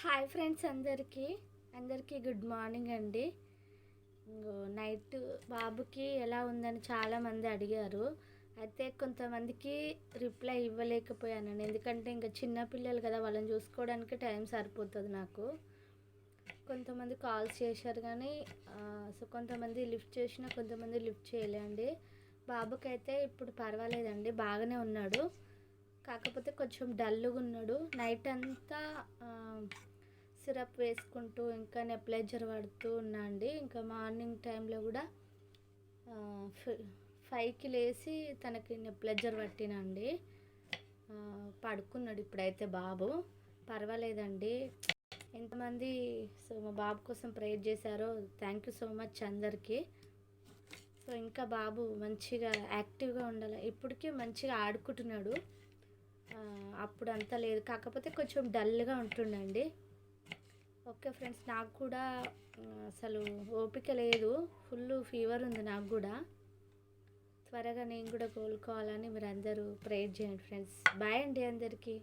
Hi friends అందరికీ. అందరికీ good morning అండి. నైట్ బాబుకి ఎలా ఉందని చాలామంది అడిగారు. అయితే కొంతమందికి రిప్లై ఇవ్వలేకపోయానండి. ఎందుకంటే ఇంకా చిన్నపిల్లలు కదా వాళ్ళని చూసుకోవడానికి టైం సరిపోతుంది నాకు. కొంతమంది కాల్స్ చేశారు కానీ సో కొంతమంది లిఫ్ట్ చేసిన కొంతమంది లిఫ్ట్ చేయలే అండి బాబుకైతే ఇప్పుడు పర్వాలేదండి బాగానే ఉన్నాడు. కాకపోతే కొంచెం డల్గా ఉన్నాడు. నైట్ అంతా సిరప్ వేసుకుంటూ ఇంకా నెప్లైజర్ పడుతూ ఉన్నా అండి. ఇంకా మార్నింగ్ టైంలో కూడా ఫైవ్కి లేచి తనకి నెప్లైజర్ పట్టినండి పడుకున్నాడు ఇప్పుడైతే బాబు. పర్వాలేదండి. ఎంతమంది సో మా బాబు కోసం ప్రేయర్ చేశారో థ్యాంక్ యూ సో మచ్ అందరికీ. సో ఇంకా బాబు మంచిగా యాక్టివ్గా ఉండాలి. ఇప్పటికీ మంచిగా ఆడుకుంటున్నాడు. అప్పుడు అంత లేదు. కాకపోతే కొంచెం డల్గా ఉంటుండండి. ఓకే ఫ్రెండ్స్ నాకు కూడా అసలు ఓపిక లేదు. ఫుల్ ఫీవర్ ఉంది నాకు కూడా. త్వరగా నేను కూడా కోలుకోవాలని మీరు అందరూ ప్రేయర్ చేయండి ఫ్రెండ్స్. బాయ్ అండి అందరికీ.